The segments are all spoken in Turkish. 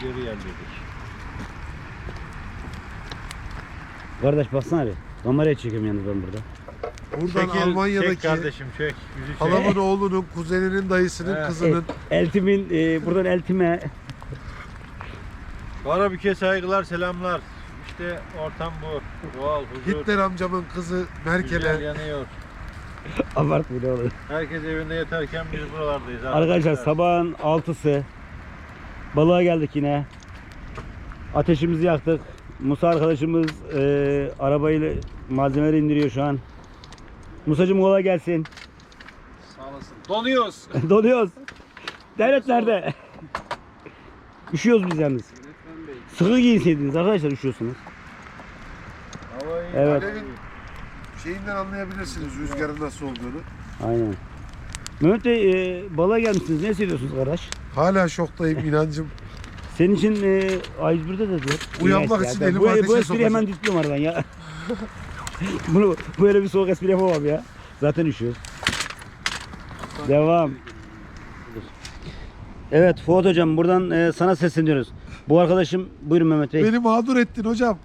geri yerlidir. Kardeş baksana bir. Kameraya çekiyorum yalnız ben burada. Buradan Çekil, Almanya'daki çek kardeşim çek. Çek. halamın oğlunun, kuzeninin, dayısının, He. kızının E, eltimin, e, buradan eltime. Karabük'e saygılar, selamlar. İşte ortam bu. Doğal, huzur. Hitler amcamın kızı Güzel Merkel'e yanıyor. Abartmayın oğlum. Herkes evinde yatarken biz buralardayız. Arkadaşlar sabahın altısı Balığa geldik yine. Ateşimizi yaktık. Musa arkadaşımız e, arabayla malzemeleri indiriyor şu an. Musacım kolay gelsin. Sağ olasın. Donuyoruz. Donuyoruz. Devlet nerede? Üşüyoruz biz yalnız. Sıkı giyinseydiniz arkadaşlar üşüyorsunuz. Havayı Evet. Alev'in şeyinden anlayabilirsiniz rüzgarın nasıl olduğunu. Aynen. Mehmet Bey e, balığa gelmişsiniz. Ne hissediyorsunuz kardeş? Hala şoktayım inancım. Senin için e, A101'de de diyor. Uyanmak için ya, elimi bu, ateşe Bu espriyi hemen düştüm aradan ya. Bunu böyle bir soğuk espri yapamam ya. Zaten üşüyoruz. Devam. Evet Fuat hocam buradan e, sana sesleniyoruz. Bu arkadaşım buyurun Mehmet Bey. Beni mağdur ettin hocam.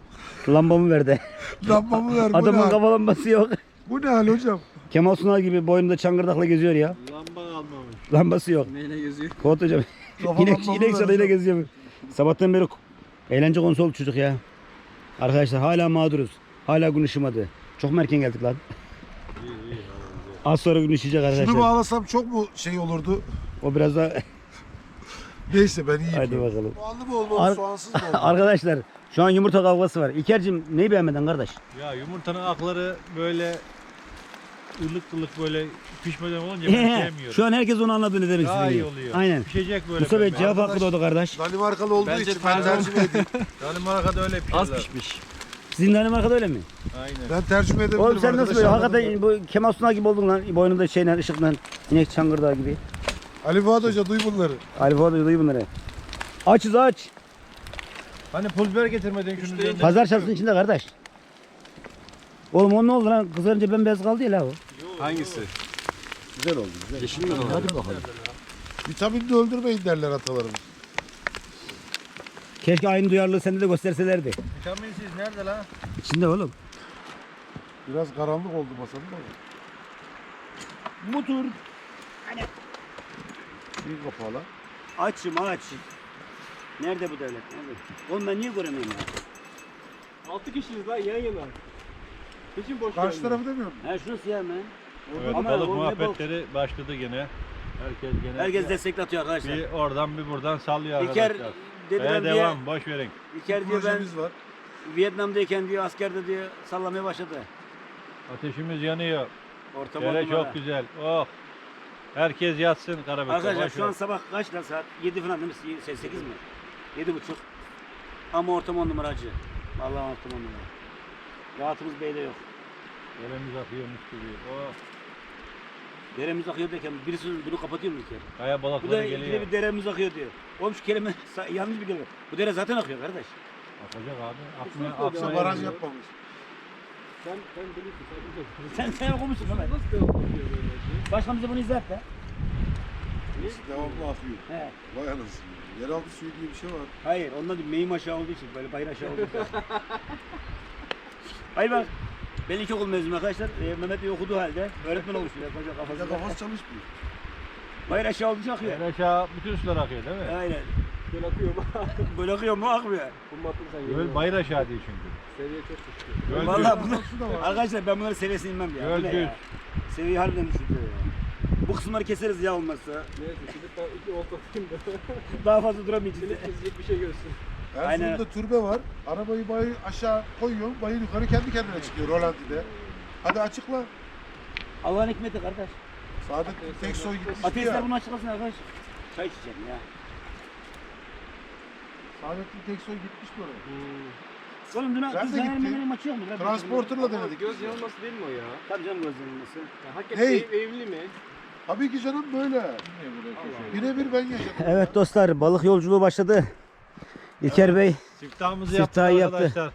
Lambamı verdi. Lambamı ver. Adamın hal? kafa lambası yok. bu ne hal hocam? Kemal Sunal gibi boynunda çangırdakla geziyor ya. Lamba almamış. Lambası yok. Neyle geziyor? Fuat hocam. İnek, inek hocam. geziyor. Eğlence beri eğlence konsol çocuk ya. Arkadaşlar hala mağduruz. Hala gün ışımadı. Çok mu erken geldik lan? Az sonra gün ışıyacak Şunu arkadaşlar. bağlasam çok mu şey olurdu? O biraz daha... Neyse ben iyiyim. Hadi bakalım. Soğanlı mı olmalı, Ar- soğansız mı olmalı? Arkadaşlar şu an yumurta kavgası var. İkercim neyi beğenmedin kardeş? Ya yumurtanın akları böyle ılık ılık böyle pişmeden olunca ben sevmiyorum. şu an herkes onu anladı ne demek Daha iyi istediğini. oluyor. Aynen. Pişecek böyle. Musa Bey pembe. cevap hakkı doğdu kardeş. Danimarkalı olduğu Bence için ben pardon. tercüme edeyim. Danimarka'da öyle pişiyorlar. Az pişmiş. Sizin Danimarka'da öyle mi? Aynen. Ben tercüme edebilirim. Oğlum sen nasıl arkadaş, böyle anladın hakikaten mı? bu Kemal Sunal gibi oldun lan. Boynunda şeyle ışıkla inek çangırdağı gibi. Ali Fuat Hoca duy bunları. Ali Fuat Hoca duyuyor bunları. Açız aç. Hani pul biber getirmedin üzerine. Pazar çarşısının içinde kardeş. Oğlum o ne oldu lan? Kızarınca bembeyaz kaldı ya la o. Hangisi? Güzel oldu güzel. Yeşil mi oldu? Hadi bakalım. Vitaminini öldürmeyin derler atalarımız. Keşke aynı duyarlılığı sende de gösterselerdi. Vitaminsiz nerede lan? İçinde oğlum. Biraz karanlık oldu masanın ama. Motor. İyi kapalı. Açım aç. Nerede bu devlet? Nerede? Oğlum ben niye göremiyorum ya? 6 kişiyiz lan yan yana. Hiçbir boş Karşı tarafı demiyor musun? Ha şunu siyah ben. Evet, Ama balık o ne muhabbetleri başladı gene. Herkes gene Herkes destek atıyor arkadaşlar. bir oradan bir buradan sallıyor İlker arkadaşlar. dedi Ee, ben diye, devam boş verin. İlker diyor ben Projemiz var. Vietnam'dayken diyor askerde diyor sallamaya başladı. Ateşimiz yanıyor. Ortam Dere on numara. çok güzel. Oh. Herkes yatsın Karabük'te. Arkadaşlar boş şu an sabah kaç lan saat? 7 falan değil mi? 8 mi? 7 buçuk. Ama ortam on numara acı. Vallahi ortam on numara. Rahatımız beyde yok. Deremiz akıyor mis gibi. Oh. Deremiz akıyor derken birisi bunu kapatıyor mu kere? Kaya Bu da balıkları geliyor. bir deremiz akıyor diyor. Oğlum şu kelime sa- yanlış bir kelime. Bu dere zaten akıyor kardeş. Akacak abi. Akmaya, akmaya baraj gidiyor. yapmamış. Sen, sen bilirsin. Sen bilirsin. Sen sen okumuşsun Mehmet. Nasıl devam ediyor böyle şey? Başkan bize bunu izlet de. Burası devamlı akıyor. He. Vay anasını. Yeraltı suyu diye bir şey var. Hayır ondan değil meyim aşağı olduğu için böyle bayır aşağı olduğu için. Hayır bak. Ben ilkokul mezunum arkadaşlar. Ee, Mehmet Bey okuduğu halde öğretmen olmuş koca Ya kafasında. kafası çalışmıyor. Bayır aşağı için akıyor. En aşağı bütün sular akıyor değil mi? Aynen. Böyle akıyor mu? Böyle akıyor mu akmıyor. Kumbatlı sen Göl bayır aşağı değil çünkü. Seviye çok düştü. Göl Vallahi düz. bunlar, Su da var. arkadaşlar ben bunların seviyesine inmem ya. Göl Bu ne düz. ya? Seviyeyi harbiden düşürüyor ya. Bu kısımları keseriz ya olmazsa. Neyse şimdi ben iki olta atayım da. Daha fazla duramayacağız. Şimdi çizecek bir şey görsün. Aynen. Erzurum'da türbe var. Arabayı bayır aşağı koyuyor. Bayır yukarı kendi kendine çıkıyor Rolanti'de. Hadi açıkla. Allah'ın hikmeti kardeş. Saadettin Teksoy gitmişti Ateistler ya. bunu açıklasın arkadaş. Çay içeceğim ya. Saadettin Teksoy gitmişti oraya. Oğlum dün Ben de biz gittim. Fener'in maçı yok mu? Transporterla denedik. Göz yanılması değil mi o ya? Tabii canım gözlerilmesi. ya hakikaten Hey! ev, evli mi? Tabii ki canım böyle. Birebir ben yaşadım. Evet dostlar balık yolculuğu başladı. İlker Bey Siftahımızı Siftahı yaptık yaptı. arkadaşlar.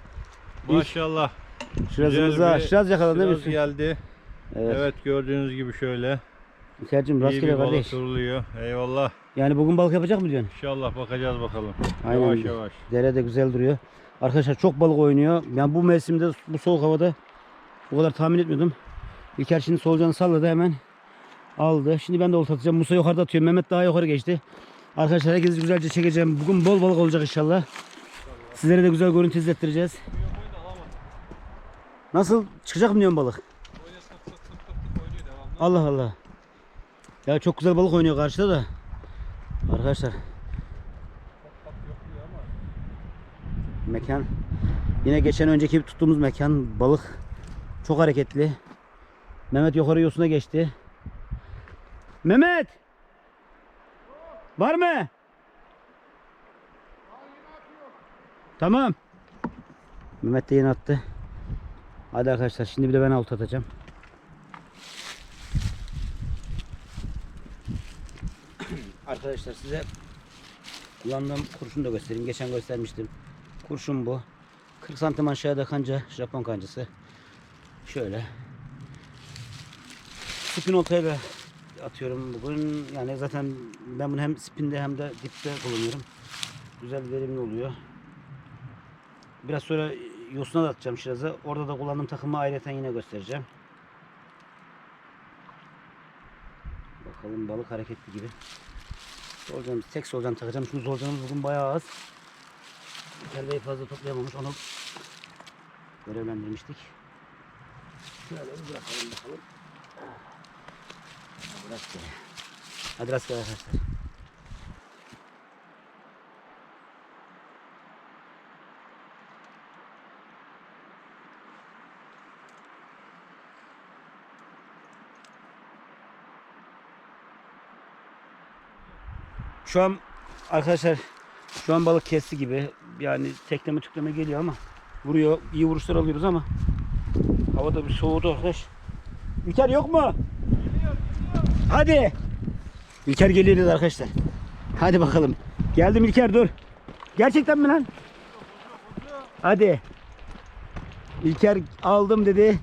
Maşallah. şirazımıza bir şiraz yakaladın değil mi? Geldi. Evet. Evet gördüğünüz gibi şöyle. İlker'cim İyi rastgele bir balık kardeş. Eyvallah. Yani bugün balık yapacak mı diyorsun? İnşallah bakacağız bakalım. Aynen. Yavaş yavaş. Dere de güzel duruyor. Arkadaşlar çok balık oynuyor. Yani bu mevsimde bu soğuk havada bu kadar tahmin etmiyordum. İlker şimdi solucanı salladı hemen. Aldı. Şimdi ben de olta atacağım. Musa yukarıda atıyor. Mehmet daha yukarı geçti. Arkadaşlar herkesi güzelce çekeceğim. Bugün bol balık olacak inşallah. Sizlere de güzel görüntü izlettireceğiz. Nasıl? Çıkacak mı diyorsun balık? Allah Allah. Ya çok güzel balık oynuyor karşıda da. Arkadaşlar. Mekan. Yine geçen önceki tuttuğumuz mekan balık. Çok hareketli. Mehmet yukarı yosuna geçti. Mehmet! Var mı? Tamam. Mehmet de yeni attı. Hadi arkadaşlar şimdi bir de ben alt atacağım. Arkadaşlar size kullandığım kurşunu da göstereyim. Geçen göstermiştim. Kurşun bu. 40 santim aşağıda kanca. Japon kancası. Şöyle. Spin oltayla atıyorum bugün. Yani zaten ben bunu hem spinde hem de dipte kullanıyorum. Güzel verimli oluyor. Biraz sonra yosuna da atacağım şiraza. Orada da kullandığım takımı ayrıca yine göstereceğim. Bakalım balık hareketli gibi. Solucanım, tek solucan takacağım. Çünkü solucanımız bugün bayağı az. Kelbeyi fazla toplayamamış. Onu görevlendirmiştik. Şöyle bırakalım bakalım. Hadi rastgele. Hadi rastgele arkadaşlar. Şu an arkadaşlar şu an balık kesti gibi. Yani tekleme tükleme geliyor ama vuruyor. iyi vuruşlar alıyoruz ama havada bir soğudu arkadaş. İlker yok mu? Hadi. İlker geliyor arkadaşlar. Hadi bakalım. Geldim İlker dur. Gerçekten mi lan? Hadi. İlker aldım dedi.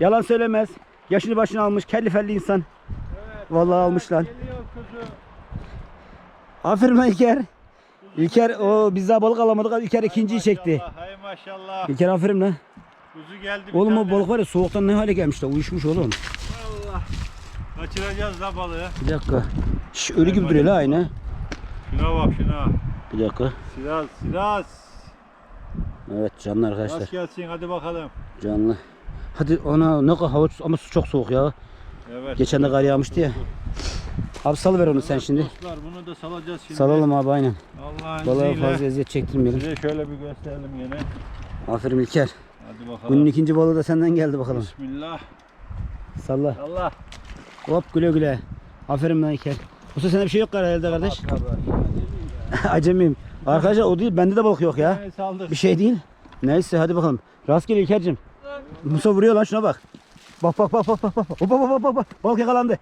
Yalan söylemez. Yaşını başını almış. Kelli felli insan. Vallahi almış lan. Aferin lan İlker. İlker o biz daha balık alamadık. İlker ikinciyi çekti. Hay maşallah. İlker aferin lan. Kuzu geldi Oğlum o balık var ya soğuktan ne hale gelmiş de uyuşmuş oğlum. Kaçıracağız da balığı. Bir dakika. Şş, ölü gibi duruyor la aynı. Şuna bak şuna. Bir dakika. Siraz, siraz. Evet canlı arkadaşlar. Rast gelsin hadi bakalım. Canlı. Hadi ona ne kadar hava ama su çok soğuk ya. Evet. Geçen de kar yağmıştı ya. Abi salıver onu sen şimdi. Dostlar bunu da salacağız şimdi. Salalım abi aynen. Allah'ın Balığa izniyle. fazla eziyet çektirmeyelim. Size şöyle bir gösterelim yine. Aferin İlker. Hadi bakalım. Bunun ikinci balığı da senden geldi bakalım. Bismillah. Salla. Allah. Hop güle güle. Aferin lan İlker. Bu sefer bir şey yok herhalde kardeş. Acemiyim. Arkadaşlar o değil bende de balık yok ya. Evet, saldık. Bir şey değil. Neyse hadi bakalım. Rastgele İlker'cim. Musa vuruyor lan şuna bak. Bak bak bak bak bak bak. Hop hop hop hop. Balık yakalandı.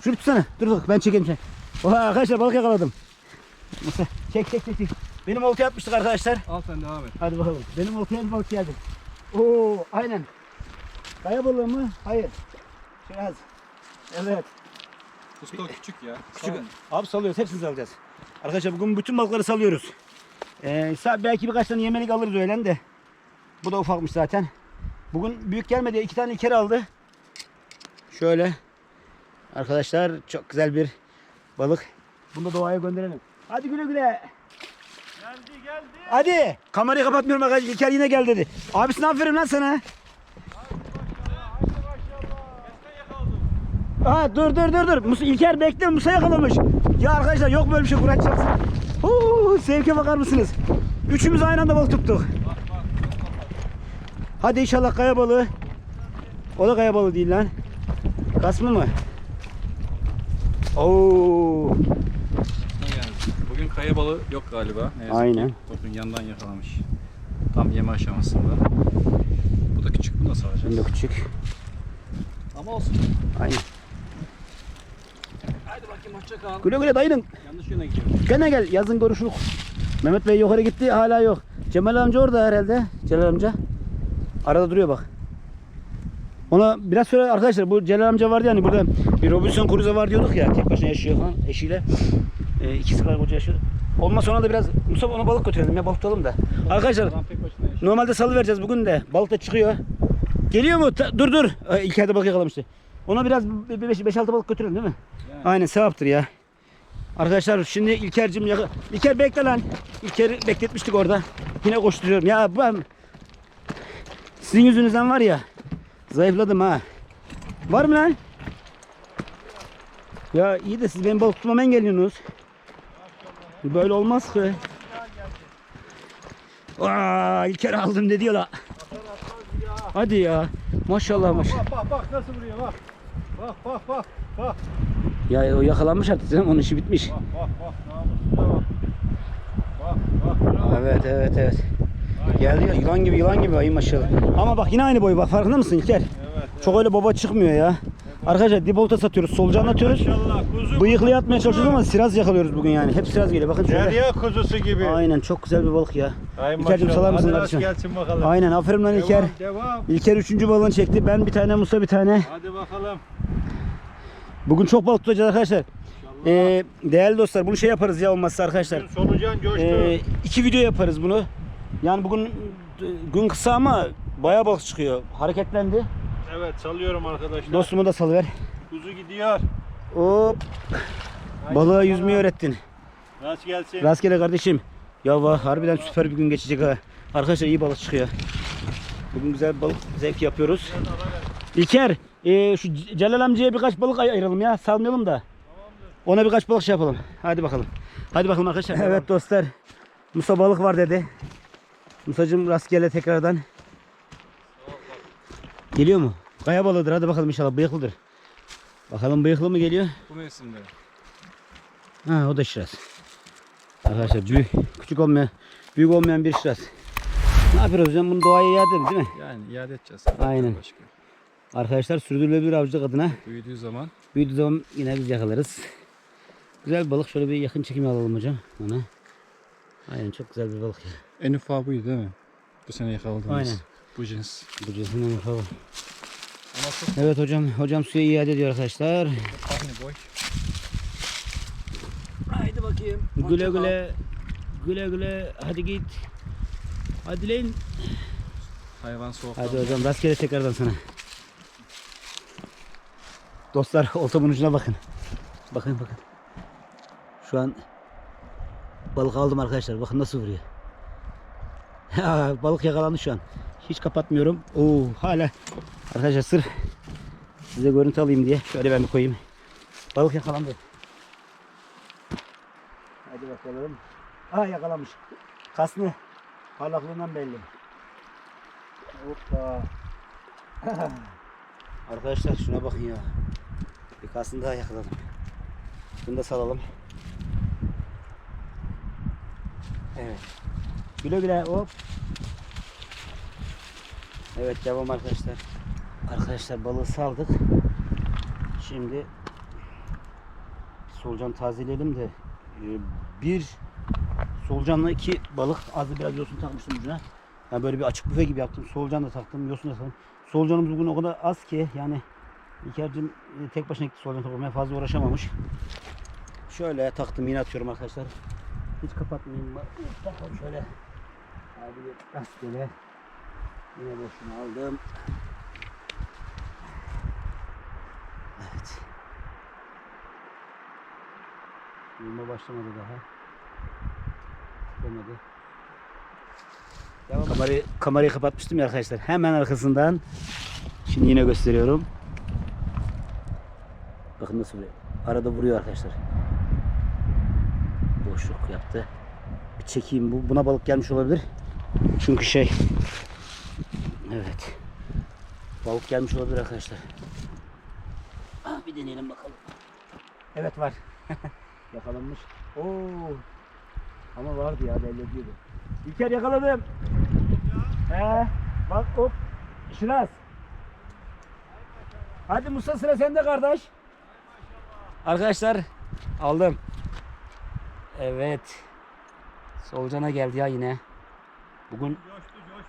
Şunu tutsana. Dur dur ben çekeyim sen. Oha arkadaşlar balık yakaladım. Musa çek çek çek. çek. Benim olta yapmıştık arkadaşlar. Al sen devam et. Hadi bakalım. Benim oltaya bir balık geldi. Oo aynen. Kaya balığı mı? Hayır. Biraz. Evet. Usta küçük ya. Küçük. Abi salıyoruz. Hepsini salacağız. Arkadaşlar bugün bütün balıkları salıyoruz. Ee, belki birkaç tane yemelik alırız öğlen de. Bu da ufakmış zaten. Bugün büyük gelmedi. iki tane ilker aldı. Şöyle. Arkadaşlar çok güzel bir balık. Bunu da doğaya gönderelim. Hadi güle güle. Geldi geldi. Hadi. Kamerayı kapatmıyorum arkadaşlar. İlker yine gel dedi. Abisine aferin lan sana. Aa, dur dur dur dur. Musa, İlker bekle Musa yakalamış. Ya arkadaşlar yok böyle bir şey Kur'an çarpsın. Huu, sevke bakar mısınız? Üçümüz aynı anda balık tuttuk. Hadi inşallah kaya balığı. O da kaya balığı değil lan. Kasmı mı? Oo. Bugün kaya balığı yok galiba. Ne yazık Aynen. Ki. Bakın yandan yakalamış. Tam yeme aşamasında. Bu da küçük. Bu da salacağız. Şimdi küçük. Ama olsun. Aynen. Hoşça kal. Güle güle dayının. Yanlış yöne gidiyorum. Gene gel yazın görüşürük. Mehmet Bey yukarı gitti hala yok. Cemal amca orada herhalde. Celal amca. Arada duruyor bak. Ona biraz sonra arkadaşlar bu Celal amca vardı yani burada bir Robinson Crusoe var diyorduk ya tek başına yaşıyor falan eşiyle. E, ikisi karı koca yaşıyor. Olmaz sonra da biraz Mustafa ona balık götürelim ya balık tutalım da. Arkadaşlar başına yaşıyor. normalde salı vereceğiz bugün de. Balık da çıkıyor. Geliyor mu? Ta- dur dur. Ay, İlker de balık yakalamıştı. Ona biraz 5-6 balık götürelim değil mi? Yani. Aynen sevaptır ya. Arkadaşlar şimdi İlker'cim yaka... İlker bekle lan. İlker'i bekletmiştik orada. Yine koşturuyorum. Ya ben sizin yüzünüzden var ya zayıfladım ha. Var mı lan? Ya iyi de siz benim balık tutmama engelliyorsunuz. Böyle olmaz ki. Aa, İlker aldım ne diyor la? Hadi ya. Maşallah maşallah. Bak bak bak nasıl vuruyor bak. Bak bak bak. Bak Ya o yakalanmış artık canım onun işi bitmiş. bak bak bak. Namusuna bak. Bak bak. Evet evet evet. Geldi ya, yılan gibi yılan gibi ay maşallah. Ama bak yine aynı boy bak farkında mısın İlker? Evet. Çok öyle baba çıkmıyor ya. Arkadaşlar dibolta satıyoruz. Solucan atıyoruz. Bıyıklıya atmaya çalışıyoruz ama siraz yakalıyoruz bugün yani. Hep siraz geliyor. Bakın şöyle. Derya kuzusu gibi. Aynen çok güzel bir balık ya. İlker'cim salar mısın kardeşim? gelsin bakalım. Aynen aferin lan İlker. Devam, devam. İlker üçüncü balığını çekti. Ben bir tane Musa bir tane. Hadi bakalım. Bugün çok balık tutacağız arkadaşlar. Ee, değerli dostlar bunu şey yaparız ya olmazsa arkadaşlar. Solucan coştu. Ee, iki video yaparız bunu. Yani bugün gün kısa ama bayağı balık çıkıyor. Hareketlendi. Evet salıyorum arkadaşlar. Dostumu da salıver. Kuzu gidiyor. Hop. Balığa yüzmeyi öğrettin. Rast gelsin. Rastgele kardeşim. Ya va, harbiden süper bir gün geçecek ha. Arkadaşlar iyi balık çıkıyor. Bugün güzel balık zevk yapıyoruz. İlker, e, şu Celal amcaya birkaç balık ay- ayıralım ya. Salmayalım da. Ona birkaç balık şey yapalım. Hadi bakalım. Hadi bakalım arkadaşlar. Evet dostlar. Musa balık var dedi. Musacım rastgele tekrardan. Geliyor mu? Kaya balığıdır. Hadi bakalım inşallah bıyıklıdır. Bakalım bıyıklı mı geliyor? Bu mevsimde. Ha o da şiraz. Arkadaşlar büyük, küçük olmayan, büyük olmayan bir şiraz. Ne yapıyoruz hocam? Bunu doğaya iade edelim değil mi? Yani iade edeceğiz. Aynen. Başka. Arkadaşlar sürdürülebilir avcılık adına Büyüdüğü zaman büyüdüğü zaman yine biz yakalarız. Güzel bir balık. Şöyle bir yakın çekim alalım hocam. Ona. Aynen çok güzel bir balık ya. en ufağı buydu değil mi? Bu sene yakaladığımız. Aynen. Bu cins. Bu falan. Ama çok Evet hocam. Hocam suya iade ediyor arkadaşlar. aynı boy. Haydi bakayım. Güle güle. Güle güle. Hadi git. Hadi lan. Hayvan soğuktan. Hadi hocam rastgele tekrardan sana. Dostlar oltamın ucuna bakın. Bakın bakın. Şu an balık aldım arkadaşlar. Bakın nasıl vuruyor. Balık yakalandı şu an. Hiç kapatmıyorum. Oo hala. Arkadaşlar sırf size görüntü alayım diye şöyle ben bir koyayım. Balık yakalandı. Hadi bakalım. Aa yakalamış. Kaslı. Parlaklığından belli. Hoppa. Arkadaşlar şuna bakın ya. Bir kasını daha yakaladım. Bunu da salalım. Evet. Güle güle hop. Evet devam arkadaşlar. Arkadaşlar balığı saldık. Şimdi solucan tazeleyelim de e, bir solucanla iki balık az biraz yosun takmıştım ucuna. Yani böyle bir açık büfe gibi yaptım. Solucan da taktım, yosun da taktım. Solucanımız bugün o kadar az ki yani İlker'cim e, tek başına gitti solucan toplamaya fazla uğraşamamış. Şöyle taktım yine atıyorum arkadaşlar. Hiç kapatmayayım. Takalım şöyle. Bir rastgele. Yine boşunu aldım. Evet. Yılma başlamadı daha. Olmadı. Kamerayı, kamerayı kapatmıştım ya arkadaşlar. Hemen arkasından şimdi yine gösteriyorum. Bakın nasıl vuruyor. Arada vuruyor arkadaşlar. Boşluk yaptı. Bir çekeyim. Bu, buna balık gelmiş olabilir. Çünkü şey Evet. Balık gelmiş olabilir arkadaşlar. Ah, bir deneyelim bakalım. Evet var. Yakalanmış. Oo. Ama vardı ya belli ediyordu. İlker yakaladım. He. Bak hop. Şiraz. Hadi Musa sıra sende kardeş. Arkadaşlar aldım. Evet. Solucana geldi ya yine. Bugün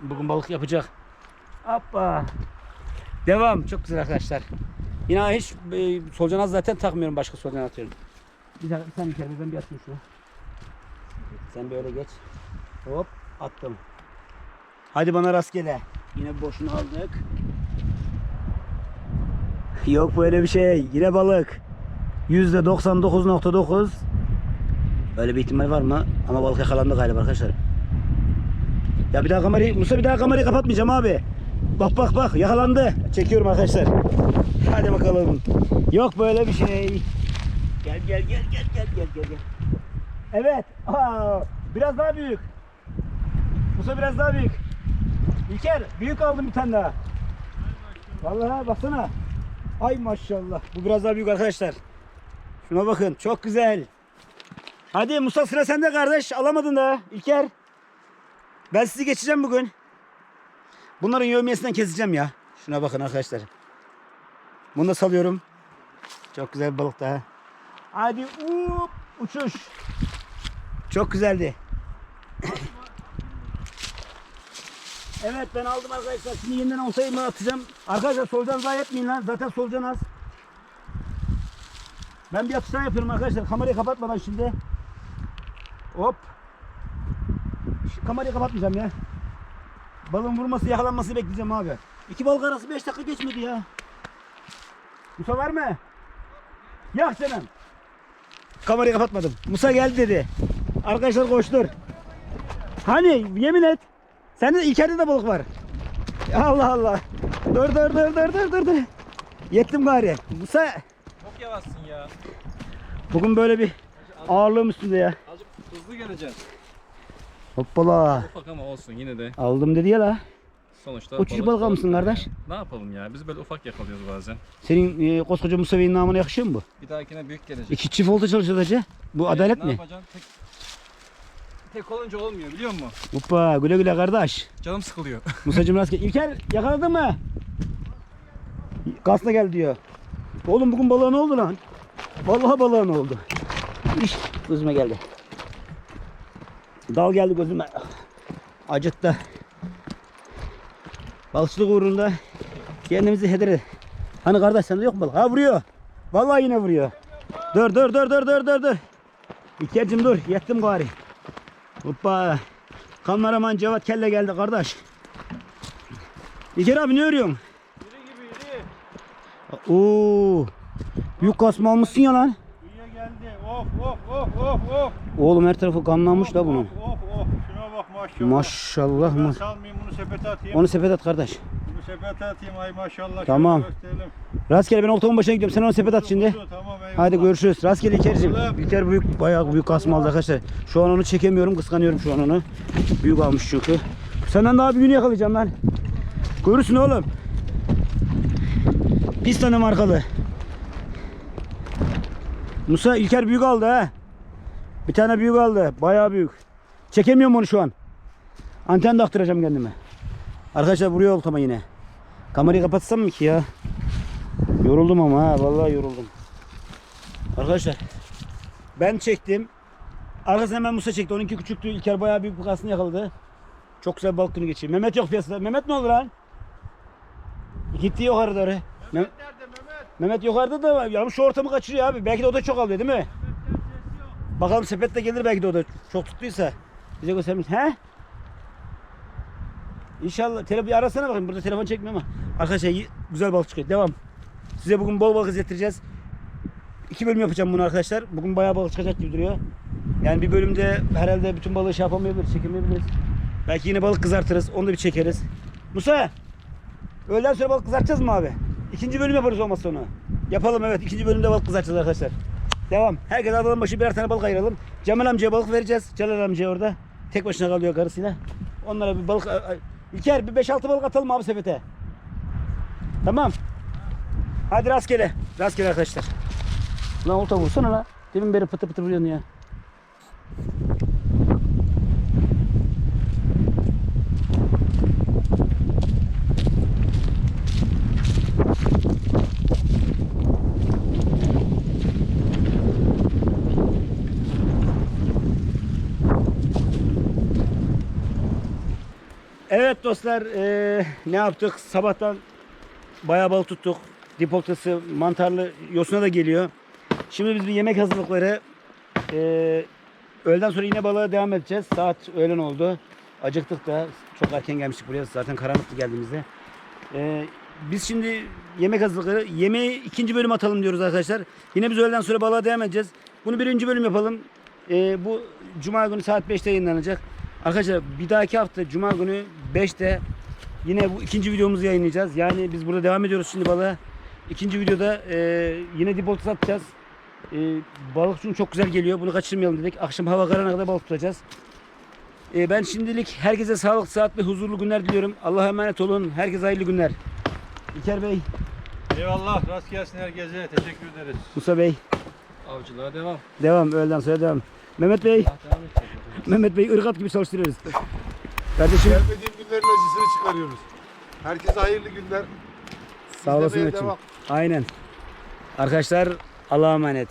bugün balık yapacak. Hoppa. Devam. Çok güzel arkadaşlar. Yine hiç e, solucan az zaten takmıyorum. Başka solucan atıyorum. Bir dakika sen kere ben bir atayım şunu. Sen böyle geç. Hop attım. Hadi bana rastgele. Yine boşuna aldık. Yok böyle bir şey. Yine balık. %99.9 Öyle bir ihtimal var mı? Ama balık yakalandı galiba arkadaşlar. Ya bir daha kamerayı, Musa bir daha kamerayı kapatmayacağım abi. Bak bak bak yakalandı. Çekiyorum arkadaşlar. Hadi bakalım. Yok böyle bir şey. Gel gel gel gel gel gel gel. Evet. Aa, biraz daha büyük. Musa biraz daha büyük. İlker büyük aldım bir tane daha. Vallahi baksana. Ay maşallah. Bu biraz daha büyük arkadaşlar. Şuna bakın. Çok güzel. Hadi Musa sıra sende kardeş. Alamadın da İlker. Ben sizi geçeceğim bugün. Bunların yövmiyesinden keseceğim ya. Şuna bakın arkadaşlar. Bunu da salıyorum. Çok güzel bir balık daha. Hadi up, uçuş. Çok güzeldi. evet ben aldım arkadaşlar. Şimdi yeniden olsaydı mı atacağım. Arkadaşlar solucan zayi etmeyin lan. Zaten solucan az. Ben bir atış daha yapıyorum arkadaşlar. Kamerayı kapatmadan şimdi. Hop. Şu kamerayı kapatmayacağım ya. Balın vurması yakalanması bekleyeceğim abi. İki balık arası 5 dakika geçmedi ya. Musa var mı? Yak canım. Kamerayı kapatmadım. Musa geldi dedi. Arkadaşlar koştur. Hani yemin et. Sende de İlker'de de balık var. Allah Allah. Dur dur dur dur dur dur. Yettim gari. Musa yavaşsın ya. bugün böyle bir ağırlığım üstünde ya. Azıcık hızlı geleceksin. Hoppala. Ufak ama olsun yine de. Aldım dedi ya la. Sonuçta Uçucu balık almışsın kardeş. Ne yapalım ya? Biz böyle ufak yakalıyoruz bazen. Senin e, koskoca Musa Bey'in namına yakışıyor mu bu? Bir dahakine büyük gelecek. İki çift olta çalışıyor hacı. Bu adalet ne mi? yapacaksın? Tek, tek olunca olmuyor biliyor musun? Hoppa güle güle kardeş. Canım sıkılıyor. Musacım rastgele. İlker yakaladın mı? Kasla gel diyor. Oğlum bugün balığa ne oldu lan? Vallahi balığa ne oldu? İş gözüme geldi. Dal geldi gözüme. Acıttı. Balıkçılık uğrunda kendimizi heder Hani kardeş sende yok mu balık? Ha vuruyor. Vallahi yine vuruyor. Dur dur dur dur dur dur dur. İlker'cim dur. Yettim gari. Hoppa. Kameraman Cevat Kelle geldi kardeş. İlker abi ne örüyorsun? Oo. Büyük kasma almışsın ya lan. Dünya geldi. Of of of of of. Oğlum her tarafı kanlanmış da bunun. Of of of. Şuna bak maşallah. Maşallah Ben mı? salmayayım bunu sepete atayım. Onu sepet at kardeş. Bunu sepete atayım ay maşallah. Tamam. Rastgele ben oltamın başına gidiyorum. Sen onu sepet at şimdi. Oldu, Tamam eyvallah. Hadi görüşürüz. Rastgele İlker'cim. İlker büyük, bayağı büyük kasma aldı arkadaşlar. Şu an onu çekemiyorum. Kıskanıyorum şu an onu. Büyük almış çünkü. Senden daha büyüğünü yakalayacağım lan. Görürsün oğlum. Pis tane markalı. Musa İlker büyük aldı ha. Bir tane büyük aldı. Bayağı büyük. Çekemiyorum onu şu an. Anten taktıracağım kendime. Arkadaşlar vuruyor oltama yine. Kamerayı kapatsam mı ki ya? Yoruldum ama ha. Vallahi yoruldum. Arkadaşlar ben çektim. Arkasına hemen Musa çekti. Onunki küçüktü. İlker bayağı büyük bir kasını yakaladı. Çok güzel balık günü geçiyor. Mehmet yok piyasada. Mehmet ne oldu lan? Gitti yukarı doğru. Mehmet, Nerede Mehmet? Mehmet yukarıda da ya şu ortamı kaçırıyor abi. Belki de o da çok alıyor değil mi? Bakalım sepetle gelir belki de o da çok tuttuysa. Bize göstermiş. He? İnşallah. Telefon bir arasana bakayım. Burada telefon çekmiyor ama. Arkadaşlar güzel balık çıkıyor. Devam. Size bugün bol balık izlettireceğiz. İki bölüm yapacağım bunu arkadaşlar. Bugün bayağı balık çıkacak gibi duruyor. Yani bir bölümde herhalde bütün balığı şey yapamayabiliriz, çekemeyebiliriz. Belki yine balık kızartırız. Onu da bir çekeriz. Musa! Öğleden sonra balık kızartacağız mı abi? İkinci bölüm yaparız olmazsa onu. Yapalım evet. ikinci bölümde balık kızartacağız arkadaşlar. Devam. Herkes adadan başı birer tane balık ayıralım. Cemal amcaya balık vereceğiz. Celal amcaya orada. Tek başına kalıyor karısıyla. Onlara bir balık... İlker bir 5-6 balık atalım abi sepete. Tamam. Hadi rastgele. Rastgele arkadaşlar. Lan olta vursana la. Demin beri pıtı pıtı vuruyorsun ya. Dostlar eee, ne yaptık? Sabahtan bayağı balık tuttuk. Dip oltası mantarlı yosuna da geliyor. Şimdi biz bir yemek hazırlıkları eee, öğleden sonra yine balığa devam edeceğiz. Saat öğlen oldu. Acıktık da çok erken gelmiştik buraya. Zaten karanlıktı geldiğimizde. Ee, biz şimdi yemek hazırlıkları, yemeği ikinci bölüm atalım diyoruz arkadaşlar. Yine biz öğleden sonra balığa devam edeceğiz. Bunu birinci bölüm yapalım. Ee, bu Cuma günü saat 5'te yayınlanacak. Arkadaşlar bir dahaki hafta Cuma günü 5'te yine bu ikinci videomuzu yayınlayacağız. Yani biz burada devam ediyoruz şimdi balığa. İkinci videoda e, yine dip oltası atacağız. E, balık çünkü çok güzel geliyor. Bunu kaçırmayalım dedik. Akşam hava kararına kadar balık tutacağız. E, ben şimdilik herkese sağlık, sıhhat ve huzurlu günler diliyorum. Allah'a emanet olun. Herkese hayırlı günler. İlker Bey, Eyvallah. Rast gelsin herkese. Teşekkür ederiz. Musa Bey. Avcılığa devam. Devam. Öğleden sonra devam. Mehmet Bey. devam. Mehmet Bey ırgat gibi çalıştırıyoruz. Kardeşim Gelmediğim günlerin acısını çıkarıyoruz. Herkese hayırlı günler. sağ olasın İzlemeye devam. Aynen. Arkadaşlar Allah'a emanet.